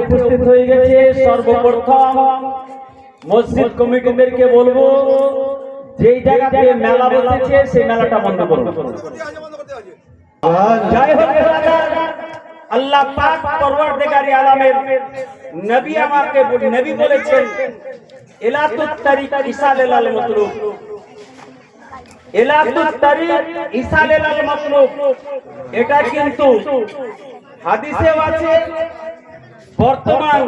উপস্থিত হয়ে গেছে সর্বপ্রথম মসজিদ কমিটিদেরকে বলব যেই জায়গাতে মেলা বসেছে সেই মেলাটা বন্ধ করুন যাই হোক ব্রাদার, আল্লাহ পাক পরওয়ারদিগারি আলামের নবী আমাকে নবী বলেছেন ইলাতুত তারিক ইসালাল মাতলুব ইলাতুত তারিক ইসালাল মাতলুব এটা কিন্তু হাদিসেও আছে। বর্তমান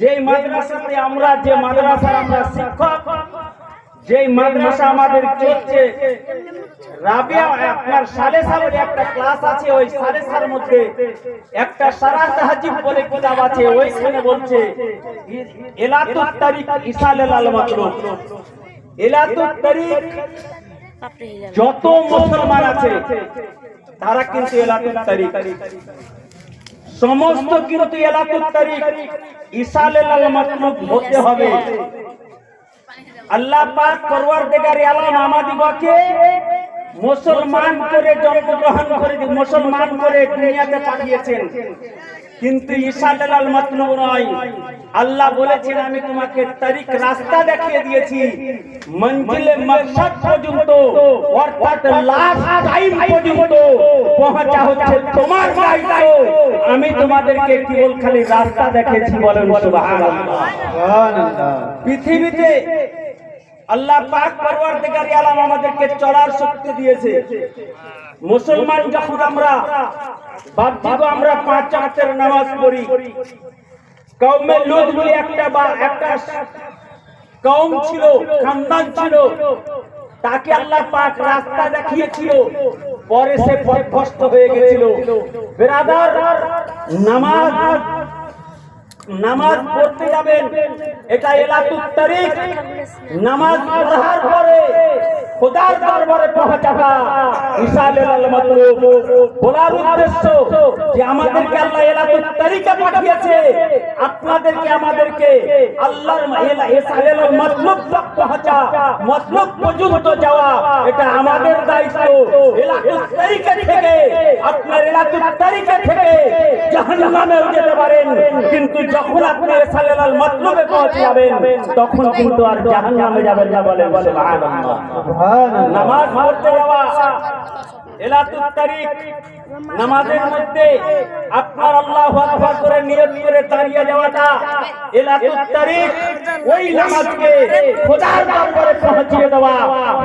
যে মাদ্রাসাতে আমরা, যে মাদ্রাসার আমরা শিক্ষক যেই মাদ্রাসা আমাদের চলছে আপনার সালে সালের একটা ক্লাস আছে, ওই মধ্যে একটা সারা তাহাজিব বলে আছে যত মুসলমান আছে, তারা কিন্তু এলাতুত তারিক সমস্ত কিন্তু এলাকুত তারিখ ইসালেল আল মাতলুব হতে হবে। আল্লাহ পাক পরওয়ারদিগার আলম আমাদিগকে মুসলমান করে জন্মগ্রহণ করে মুসলমান করে দুনিয়াতে পাঠিয়েছেন। কিন্তু ঈসা আল মাতলুব নয়। আল্লাহ বলেছেন আমি তোমাকে তারিখ রাস্তা দেখিয়ে দিয়েছি। মঞ্জিলে মকসদ পর্যন্ত অর্থাৎ লাস্ট টাইম পর্যন্ত পৌঁছা হচ্ছে তোমার দায়িত্ব। আমি তোমাদেরকে কেবল খালি রাস্তা দেখিয়েছি বলেন সুবহানাল্লাহ। পৃথিবীতে আল্লাহ পাক পরওয়ারদিগার আলম আমাদেরকে চলার শক্তি দিয়েছে। মুসলমান যখন আমরা বাধ্যিক আমরা পাঁচ চাঁচের নামাজ পড়ি কৌমে লোক বলে একটা বা একটা কৌম ছিল, খানদান ছিল, তাকে আল্লাহ পাক রাস্তা দেখিয়েছিল, পরে সে পথভ্রষ্ট হয়ে গেছিল। বেরাদার, নামাজ নামাজ পড়তে যাবেন। এটা এলাকুত তারিখ। নামাজ পড়ার পরে খোদার দরবারে পৌঁছাটা ইসালেল মাতলুব। বলার উদ্দেশ্য যে আমাদেরকে আল্লাহ এলাকুত তারিখে পাঠিয়েছে। আপনাদেরকে, আমাদেরকে আল্লাহর এলা- ইসালেল আল মাতলুব তক পৌঁছা মাতলুব পর্যন্ত যাওয়া, এটা আমাদের দায়িত্ব। এলাকুত তারিখে থেকে, আপনার এলাকুত তারিখে থেকে জাহান্নামেও যেতে পারেন। কিন্তু যখন আপনি সাল্লাল মাতলুবে পৌঁছে যাবেন তখন কিন্তু আর জাহান্নামে যাবেন না বলে সুবহানাল্লাহ। নামাজ পড়তে যাওয়া। এলাতুত তারিখ। নামাজের মধ্যে আপনার আল্লাহ আকবার করে নিয়ত করে দাঁড়িয়ে যাওয়াটা এলাতুত তারিখ। ওই নামাজকে খোদার দরবারে দেওয়া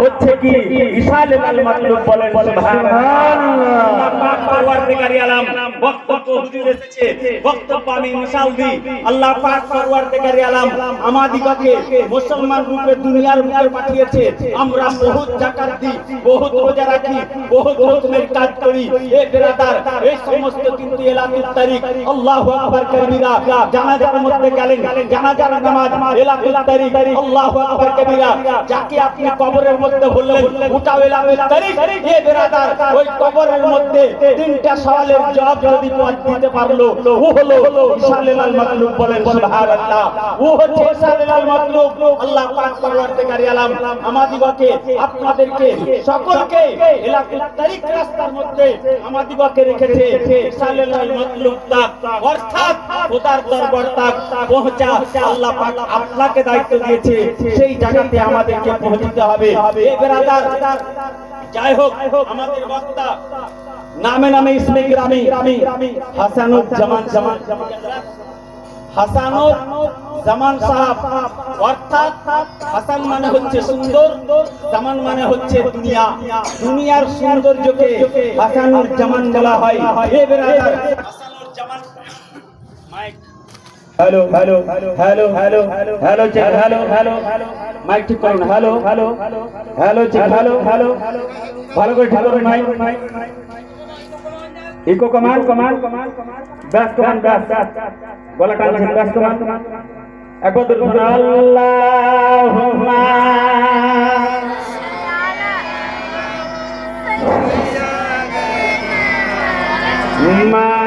হচ্ছে কি? ইশাল আল মাতলুব বলেন সুবহানাল্লাহ। পাক পরওয়ারদিগারি আলম। বক্তব্য হুজুর এসেছে। বক্তব্য আমি মিশাল আল্লাহ পাক পরওয়ারদিগারি আলম। আমাদিগকে মুসলমান রূপে দুনিয়ার পাঠিয়েছে। আমরা বহুত যাকাত বহুত রোজা রাখি বহুত রকমের কাজ করি। এ বেরাদার এই সমস্ত কিন্তু এলাকার তারিখ। আল্লাহু আকবার কবিরা। জানাজার মধ্যে গেলেন। জানাজার নামাজ এলাকার তারিখ। আল্লাহু আকবার কবিরা। যাকে আপনি কবরের মধ্যে বললেন উঠাও এলাকার তারিখ এ বেরাদার ওই কবরের মধ্যে তিনটা সওয়ালের জবাব যদি দিতে পারল, ও হলো বলেন, সুবহানাল্লাহ। ও হচ্ছে আল্লাহ পাক পরওয়ারদিগারি আলম। আমাদিগকে, আপনাদেরকে, সকলকে তারিখ রাস্তার মধ্যে আমাদিগকে রেখেছে অর্থাৎ দরবার পৌঁছা আল্লাহ পাক আপনাকে দায়িত্ব দিয়েছে। সেই জায়গাতে আমাদেরকে পৌঁছতে হবে। যাই হোক, আমাদের বক্তা, নামে নামে ইসমে গ্রামে হাসানুর জামান জামান হাসানুর জামান সাহাব, অর্থাৎ হাসান মানে হচ্ছে সুন্দর, জামান মানে হচ্ছে দুনিয়া। দুনিয়ার সৌন্দর্যকে হাসানুর জামান বলা হয়। এ বেরাদার Hasanur Zaman mic. Hello hello hello hello hello check hello hello mic ঠিক করুন hello hello hello check hello hello ভালো করে ঠিক করুন mic echo command command command bass command bass গলা টানছেন ব্যাস কমান্ড একবার ধরুন আল্লাহুম্মা মাওলানা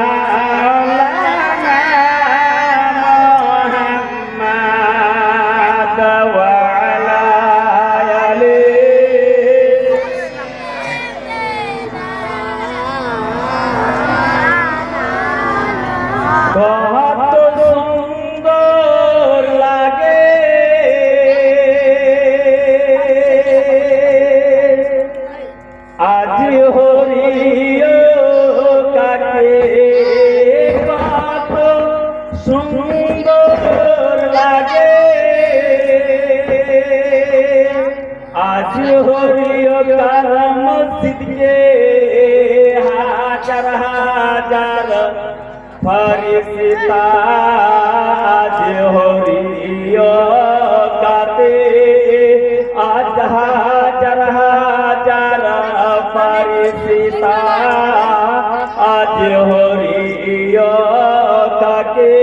আজ হরিয় কার মসজিদে হাজার হাজার ফরিস্তা আজ হরিয় কাতে আজ হাজার হাজার ফরিস্তা আজ হরিয় কাকে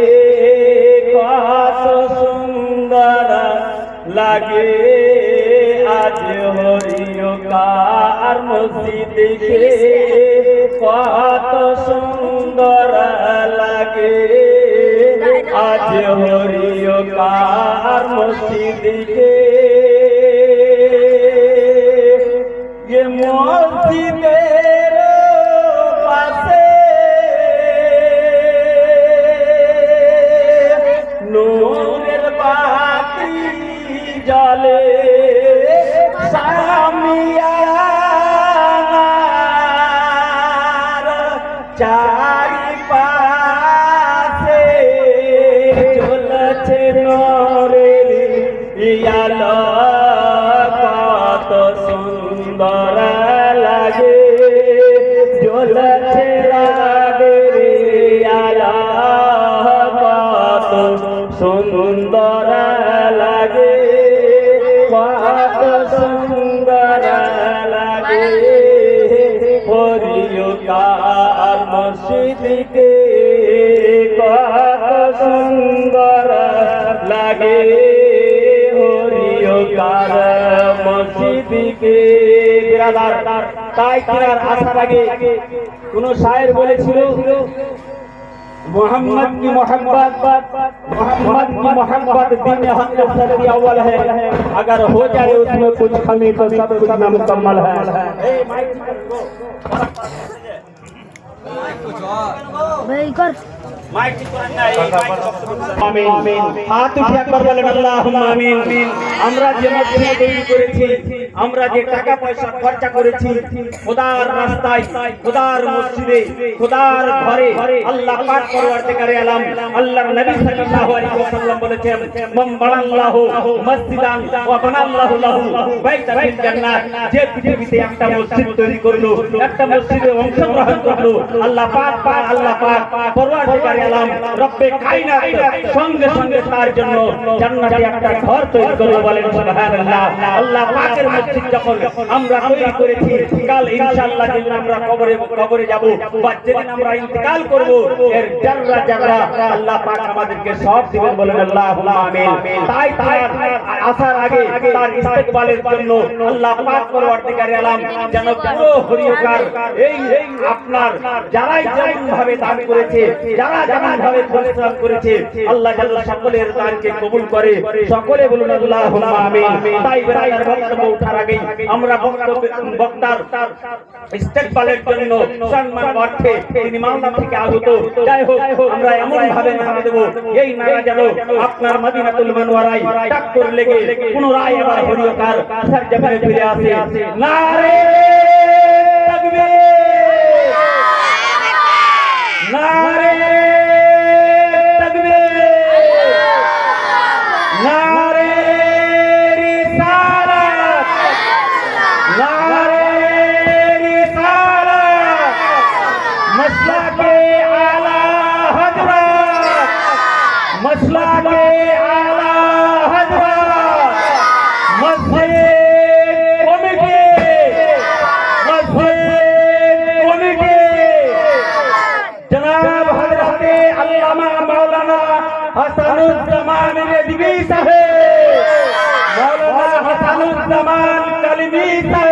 কত সুন্দর লাগে। কার দেখে কত সুন্দর লাগে। আজ হরিও কার মসজিদে। ये মসজিদের সুন্দর লাগে জ্বলছে রাগের আলা কত সুন্দর লাগে কত সুন্দর লাগে। হরিয় কার মসজিদকে বিরাদার তাই তার আসার আগে কোন শায়ের বলেছিল मोहम्मद की मोहब्बत मोहम्मद की मोहब्बत दिन हक सबसे अव्वल है अगर हो जाए उसमें कुछ कमी तो सब कुछ नामुकम्मल है বের কর আমিন হাত উঠে একবার বলেন আল্লাহুম্মা আমিন। আমরা যে মসজিদ তৈরি করেছি আমরা যে টাকা পয়সা খরচা করেছি খোদার রাস্তায় খোদার মসজিদে খোদার ঘরে আল্লাহ পাক পরওয়ারদিগারে আলম। আল্লাহর নবী সাল্লাল্লাহু আলাইহি ওয়াসাল্লাম বলেছেন বানাল্লাহু মসজিদান ওয়া বানাল্লাহু লাহু বাইতান ফিল জান্নাত। যে পৃথিবীতে একটা মসজিদ তৈরি করল একটা মসজিদে অংশগ্রহণ করল আল্লাহ পাক পাক আল্লাহ পাক পরওয়ারদিগারে আলম রব্বে কায়নাত, সঙ্গে সঙ্গে তার জন্য জান্নাতে একটা ঘর তৈরি করল বলেন সুবহানাল্লাহ। আল্লাহ পাকের মসজিদ যখন আমরা তৈরি করেছি, কাল ইনশাআল্লাহ যেদিন আমরা কবরে কবরে যাব বা যেদিন আমরা ইন্তেকাল করব, এর জাররা জাররা আল্লাহ পাক আমাদেরকে সব দিবেন বলেন আল্লাহুম্মা আমিন। তাই তাই আসার আগে তার ইস্তেকবালের জন্য আল্লাহ পাক পরওয়ারদিগারে আলম যেন পুরো হরিয়কার এই আপনার যারাই যেমন ভাবে দান করেছে, যারা যেমন ভাবে পরিশ্রম করেছে, আল্লাহ সকলের দানকে কবুল করে। সকলে বলুন তাই বক্তব্য আগে আমরা বক্তার ইস্তেকবালের জন্য সম্মান অর্থে তিনি মালদা থেকে আগত যাই হোক, আমরা এমন ভাবে নাড়া এই নাড়া যেন আপনার লেগে পুনরায় আবার হরিয়কার সার্জাবারে ফিরে আসে। নারে নারে मसला के आला हज़रत। मसला के आला हज़रत। मस्जिद कमिटी मस्जिद कमिटी जनाब हज़रत अल्लामा मौलाना हसनुजमान रिजवी साहब। मौलाना हसनुजमान कलमी साहब।